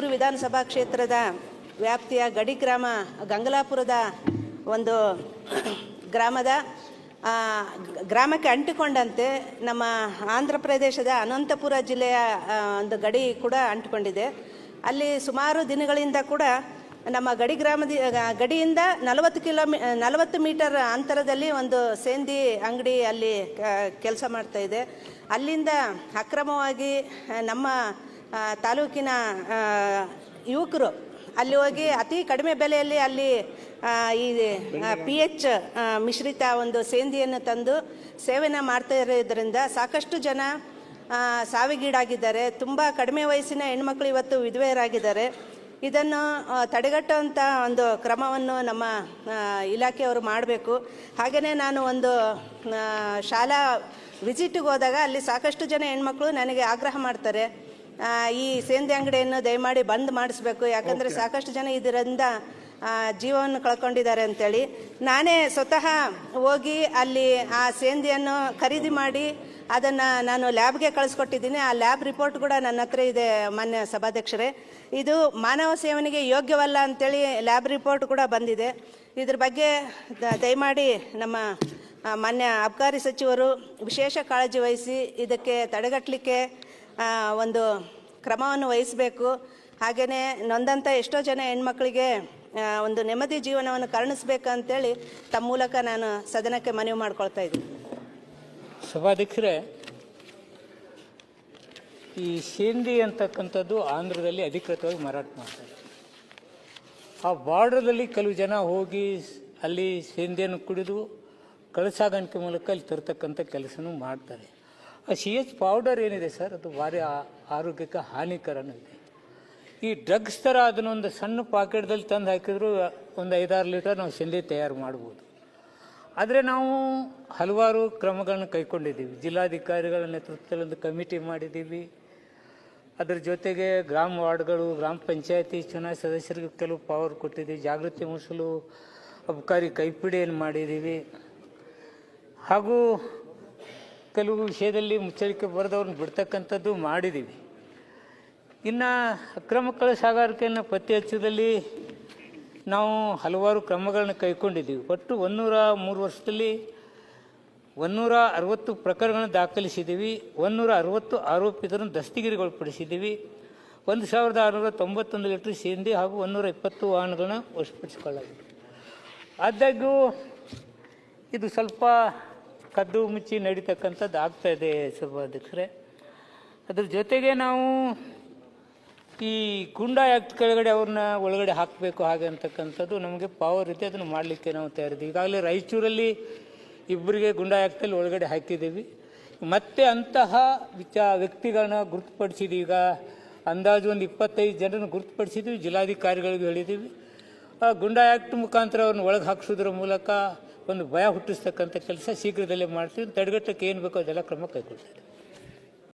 ಬೆಂಗಳೂರು ವಿಧಾನಸಭಾ ಕ್ಷೇತ್ರದ ವ್ಯಾಪ್ತಿಯ ಗಡಿ ಗ್ರಾಮ, ಗಂಗಲಾಪುರದ ಒಂದು ಗ್ರಾಮದ ಗ್ರಾಮಕ್ಕೆ ಅಂಟಿಕೊಂಡಂತೆ ನಮ್ಮ ಆಂಧ್ರ ಪ್ರದೇಶದ ಅನಂತಪುರ ಜಿಲ್ಲೆಯ ಒಂದು ಗಡಿ ಕೂಡ ಅಂಟಿಕೊಂಡಿದೆ. ಅಲ್ಲಿ ಸುಮಾರು ದಿನಗಳಿಂದ ಕೂಡ ನಮ್ಮ ಗಡಿ ಗ್ರಾಮದ ಗಡಿಯಿಂದ ನಲವತ್ತು ಕಿಲೋಮೀ, ನಲವತ್ತು ಮೀಟರ್ ಅಂತರದಲ್ಲಿ ಒಂದು ಸೇಂದಿ ಅಂಗಡಿ ಅಲ್ಲಿ ಕೆಲಸ ಮಾಡ್ತಾ ಇದೆ. ಅಲ್ಲಿಂದ ಅಕ್ರಮವಾಗಿ ನಮ್ಮ ತಾಲೂಕಿನ ಯುವಕರು ಅಲ್ಲಿ ಹೋಗಿ ಅತಿ ಕಡಿಮೆ ಬೆಲೆಯಲ್ಲಿ ಅಲ್ಲಿ ಈ ಪಿ ಎಚ್ ಮಿಶ್ರಿತ ಒಂದು ಸೇಂದಿಯನ್ನು ತಂದು ಸೇವನೆ ಮಾಡ್ತಾ ಇರೋದ್ರಿಂದ ಸಾಕಷ್ಟು ಜನ ಸಾವಿಗೀಡಾಗಿದ್ದಾರೆ. ತುಂಬ ಕಡಿಮೆ ವಯಸ್ಸಿನ ಹೆಣ್ಮಕ್ಳು ಇವತ್ತು ವಿಧವೆಯರಾಗಿದ್ದಾರೆ. ಇದನ್ನು ತಡೆಗಟ್ಟುವಂಥ ಒಂದು ಕ್ರಮವನ್ನು ನಮ್ಮ ಇಲಾಖೆಯವರು ಮಾಡಬೇಕು. ಹಾಗೆಯೇ ನಾನು ಒಂದು ಶಾಲಾ ವಿಸಿಟ್ಗೆ ಹೋದಾಗ ಅಲ್ಲಿ ಸಾಕಷ್ಟು ಜನ ಹೆಣ್ಮಕ್ಳು ನನಗೆ ಆಗ್ರಹ ಮಾಡ್ತಾರೆ. ಈ ಸೇಂದಿ ಅಂಗಡಿಯನ್ನು ದಯಮಾಡಿ ಬಂದ್ ಮಾಡಿಸ್ಬೇಕು. ಯಾಕಂದರೆ ಸಾಕಷ್ಟು ಜನ ಇದರಿಂದ ಜೀವವನ್ನು ಕಳ್ಕೊಂಡಿದ್ದಾರೆ ಅಂತೇಳಿ. ನಾನೇ ಸ್ವತಃ ಹೋಗಿ ಅಲ್ಲಿ ಆ ಸೇಂದಿಯನ್ನು ಖರೀದಿ ಮಾಡಿ ಅದನ್ನು ನಾನು ಲ್ಯಾಬ್ಗೆ ಕಳಿಸ್ಕೊಟ್ಟಿದ್ದೀನಿ. ಆ ಲ್ಯಾಬ್ ರಿಪೋರ್ಟ್ ಕೂಡ ನನ್ನ ಹತ್ರ ಇದೆ ಮಾನ್ಯ ಸಭಾಧ್ಯಕ್ಷರೇ. ಇದು ಮಾನವ ಸೇವನೆಗೆ ಯೋಗ್ಯವಲ್ಲ ಅಂತೇಳಿ ಲ್ಯಾಬ್ ರಿಪೋರ್ಟ್ ಕೂಡ ಬಂದಿದೆ. ಇದ್ರ ಬಗ್ಗೆ ದಯಮಾಡಿ ನಮ್ಮ ಮಾನ್ಯ ಅಬಕಾರಿ ಸಚಿವರು ವಿಶೇಷ ಕಾಳಜಿ ವಹಿಸಿ ಇದಕ್ಕೆ ತಡೆಗಟ್ಟಲಿಕ್ಕೆ ಒಂದು ಕ್ರಮವನ್ನು ವಹಿಸಬೇಕು. ಹಾಗೆಯೇ ನೊಂದಂಥ ಎಷ್ಟೋ ಜನ ಹೆಣ್ಮಕ್ಳಿಗೆ ಒಂದು ನೆಮ್ಮದಿ ಜೀವನವನ್ನು ಕರುಣಿಸ್ಬೇಕಂತೇಳಿ ತಮ್ಮ ಮೂಲಕ ನಾನು ಸದನಕ್ಕೆ ಮನವಿ ಮಾಡ್ಕೊಳ್ತಾ ಇದ್ದೀನಿ. ಸಭಾಧ್ಯಕ್ಷರೇ, ಈ ಸೇಂದಿ ಅಂತಕ್ಕಂಥದ್ದು ಆಂಧ್ರದಲ್ಲಿ ಅಧಿಕೃತವಾಗಿ ಮಾರಾಟ ಮಾಡ್ತಾರೆ ಆ ಬಾರ್ಡರ್ದಲ್ಲಿ ಕೆಲವು ಜನ ಹೋಗಿ ಅಲ್ಲಿ ಸೇಂದಿಯನ್ನು ಕುಡಿದು ಕಳಸಾಗಾಣಿಕೆ ಮೂಲಕ ಅಲ್ಲಿ ತರತಕ್ಕಂಥ ಕೆಲಸನೂ ಮಾಡ್ತಾರೆ. ಆ ಸಿ ಎಚ್ ಪೌಡರ್ ಏನಿದೆ ಸರ್? ಅದು ಭಾರಿ ಆರೋಗ್ಯಕ್ಕೆ ಹಾನಿಕರನೂ ಇದೆ ಈ ಡ್ರಗ್ಸ್ ಥರ ಅದನ್ನೊಂದು ಸಣ್ಣ ಪಾಕೆಟ್ದಲ್ಲಿ ತಂದು ಹಾಕಿದ್ರು ಒಂದು ಐದಾರು ಲೀಟರ್ ನಾವು ಸಿಂಧಿ ತಯಾರು ಮಾಡ್ಬೋದು. ಆದರೆ ನಾವು ಹಲವಾರು ಕ್ರಮಗಳನ್ನು ಕೈಗೊಂಡಿದ್ದೀವಿ ಜಿಲ್ಲಾಧಿಕಾರಿಗಳ ನೇತೃತ್ವದಲ್ಲಿ ಒಂದು ಕಮಿಟಿ ಮಾಡಿದ್ದೀವಿ. ಅದರ ಜೊತೆಗೆ ಗ್ರಾಮ ವಾರ್ಡ್ಗಳು, ಗ್ರಾಮ ಪಂಚಾಯತಿ ಚುನಾಯಿತ ಸದಸ್ಯರಿಗೆ ಕೆಲವು ಪವರ್ ಕೊಟ್ಟಿದ್ದೀವಿ. ಜಾಗೃತಿ ಮೂಡಿಸಲು ಅಬಕಾರಿ ಕೈಪಿಡಿಯನ್ನು ಮಾಡಿದ್ದೀವಿ. ಹಾಗೂ ಕೆಲವು ವಿಷಯದಲ್ಲಿ ಮುಚ್ಚಳಿಕೆ ಬರೆದವ್ರನ್ನ ಬಿಡ್ತಕ್ಕಂಥದ್ದು ಮಾಡಿದ್ದೀವಿ. ಇನ್ನು ಅಕ್ರಮ ಕಳ್ಳ ಸಾಗಾಣಿಕೆಯನ್ನು ಪತ್ತೆ ಹಚ್ಚದಲ್ಲಿ ನಾವು ಹಲವಾರು ಕ್ರಮಗಳನ್ನು ಕೈಗೊಂಡಿದ್ದೀವಿ. ಒಟ್ಟು ಒಂದೂರ ಮೂರು ವರ್ಷದಲ್ಲಿ ಒಂದೂರ ಅರವತ್ತು ಪ್ರಕರಣಗಳನ್ನು ದಾಖಲಿಸಿದ್ದೀವಿ. ಒಂದೂರ ಅರವತ್ತು ಆರೋಪಿತರನ್ನು ದಸ್ತಿಗಿರಿಗೊಳಪಡಿಸಿದ್ದೀವಿ. ಒಂದು ಸಾವಿರದ ಆರುನೂರ ತೊಂಬತ್ತೊಂದು ಲೀಟ್ರ್ ಸೇಂದಿ ಹಾಗೂ ಒಂದೂರ ಇಪ್ಪತ್ತು ವಾಹನಗಳನ್ನ ವಶಪಡಿಸಿಕೊಳ್ಳಲಾಗಿದೆ. ಆದಾಗ್ಯೂ ಇದು ಸ್ವಲ್ಪ ಕದ್ದು ಮುಚ್ಚಿ ನಡೀತಕ್ಕಂಥದ್ದು ಆಗ್ತಾ ಇದೆ, ಸಭಾಧ್ಯಕ್ಷರೇ. ಅದ್ರ ಜೊತೆಗೆ ನಾವು ಈ ಗುಂಡಾ ಕೆಳಗಡೆ ಅವ್ರನ್ನ ಒಳಗಡೆ ಹಾಕಬೇಕು ಹಾಗೆ ಅಂತಕ್ಕಂಥದ್ದು ನಮಗೆ ಪವರ್ ಇದೆ, ಅದನ್ನು ಮಾಡಲಿಕ್ಕೆ ನಾವು ತಯಾರಿದ್ದೀವಿ. ಈಗಾಗಲೇ ರಾಯಚೂರಲ್ಲಿ ಇಬ್ಬರಿಗೆ ಗುಂಡಾ ಆ್ಯಕ್ಟಲ್ಲಿ ಒಳಗಡೆ ಹಾಕಿದ್ದೀವಿ. ಮತ್ತೆ ಅಂತಹ ವಿಚ, ವ್ಯಕ್ತಿಗಳನ್ನ ಗುರುತುಪಡಿಸಿದ್ದೀವಿ ಈಗ ಅಂದಾಜು ಒಂದು ಇಪ್ಪತ್ತೈದು ಜನರನ್ನು ಗುರುತುಪಡಿಸಿದ್ದೀವಿ, ಜಿಲ್ಲಾಧಿಕಾರಿಗಳಿಗೂ ಹೇಳಿದ್ದೀವಿ. ಆ ಗುಂಡಾ ಆ್ಯಕ್ಟ್ ಮುಖಾಂತರ ಅವ್ರನ್ನ ಒಳಗೆ ಹಾಕಿಸೋದ್ರ ಮೂಲಕ ಒಂದು ಭಯ ಹುಟ್ಟಿಸ್ತಕ್ಕಂಥ ಕೆಲಸ ಶೀಘ್ರದಲ್ಲೇ ಮಾಡ್ತೀವಿ. ತಡೆಗಟ್ಟಕ್ಕೆ ಏನು ಬೇಕೋ ಅದೆಲ್ಲ ಕ್ರಮ ಕೈಗೊಳ್ತೀವಿ